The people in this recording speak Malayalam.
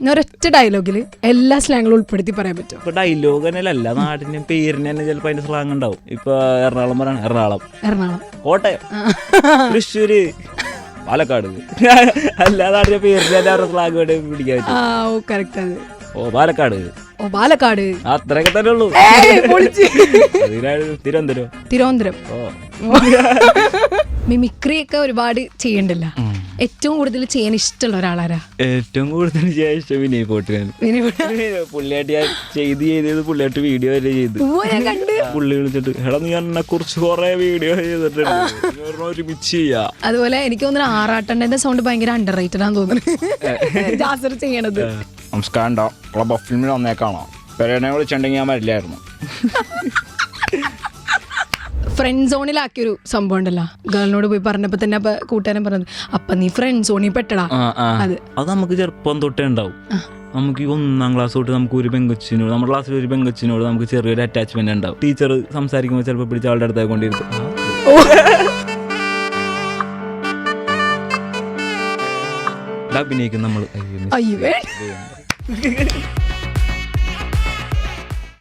ഞാൻ ഒരൊറ്റ ഡയലോഗിൽ എല്ലാ സ്ലാങ്ങളും ഉൾപ്പെടുത്തി പറയാൻ പറ്റും ഇപ്പൊ ഡയലോഗ് തന്നെയല്ല നാടിന്റെ പേരിന് തന്നെ ചിലപ്പോ അതിന്റെ സ്ലാങ് ഉണ്ടാവും. ഇപ്പൊ എറണാകുളം പറയാണ് എറണാകുളം. എറണാകുളം. കോട്ടയം. തൃശ്ശൂര്. പാലക്കാട്. എല്ലാ നാടിന്റെ പേരിന് തന്നെ അവരുടെ സ്ലാങ് പിടിക്കാൻ പിടിക്കാൻ ആ പറ്റും ഓ കറക്റ്റ് അത് ഓ പാലക്കാട്. ഓ പാലക്കാട്. അത്രയൊക്കെ തന്നെ ഉള്ളൂ. തിരുവനന്തപുരം. തിരുവനന്തപുരം. ഓ. മിമിക്രി ഒക്കെ ഒരുപാട് ചെയ്യണ്ടല്ല. ഏറ്റവും കൂടുതൽ ചെയ്യാൻ ഇഷ്ടമുള്ള ഒരാളാരാ? ഏറ്റവും കൂടുതൽ ശേഷം വിനയ് പോട്ടിനാണ് പുള്ളിയായിട്ട് ഞാൻ ചെയ്ത് ചെയ്ത് പുള്ളിയായിട്ട് വീഡിയോ വരെ ചെയ്ത്. ഓ, ഞാൻ കണ്ട്. പുള്ളി വിളിച്ചിട്ട് എടാ നീ എന്നെ കുറിച്ച് കൊറേ വീഡിയോ ചെയ്തിട്ടുണ്ട്. ഒരുമിച്ച് ചെയ്യാ. അതുപോലെ എനിക്ക് തോന്നുന്നു ആറാട്ടണ്ണന്റെ സൗണ്ട് ഭയങ്കര അണ്ടർ റേറ്റഡ് ആണെന്ന് തോന്നുന്നു. ജാസർ ചെയ്യണത്. നമസ്കാരം ഉണ്ടോ ക്ലബ് ഓഫ് ഫിലിമിൽ വന്നേക്കാണോ? പെരേനെ വിളിച്ചിട്ടുണ്ടെങ്കിൽ ഞാൻ വരില്ലായിരുന്നു. ഫ്രണ്ട് സോണിലാക്കിയൊരു സംഭവം ഉണ്ടല്ലോ. ഗേളിനോട് പോയി പറഞ്ഞപ്പോ തന്നെ അപ്പൊ കൂട്ടുകാരൻ പറഞ്ഞത് അപ്പൊ നീ ഫ്രണ്ട് സോണിൽ പെട്ടടാ. അത്. അത് നമുക്ക് ചെറുപ്പം തൊട്ടേ ഉണ്ടാവും. നമുക്ക് ഈ ഒന്നാം ക്ലാസ് തൊട്ട് നമുക്ക് ഒരു പെങ്കൊച്ചിനോട് നമ്മുടെ ക്ലാസ്സിൽ ഒരു പെങ്കൊച്ചിനോട് നമുക്ക് ചെറിയൊരു അറ്റാച്ച്മെന്റ് ഉണ്ടാവും. ടീച്ചർ സംസാരിക്കുമ്പോൾ ചിലപ്പോൾ പിടിച്ച ആളുടെ അടുത്തേക്ക് കൊണ്ടിരുത്തും. അഭിനയിക്കും നമ്മൾ അയ്യോ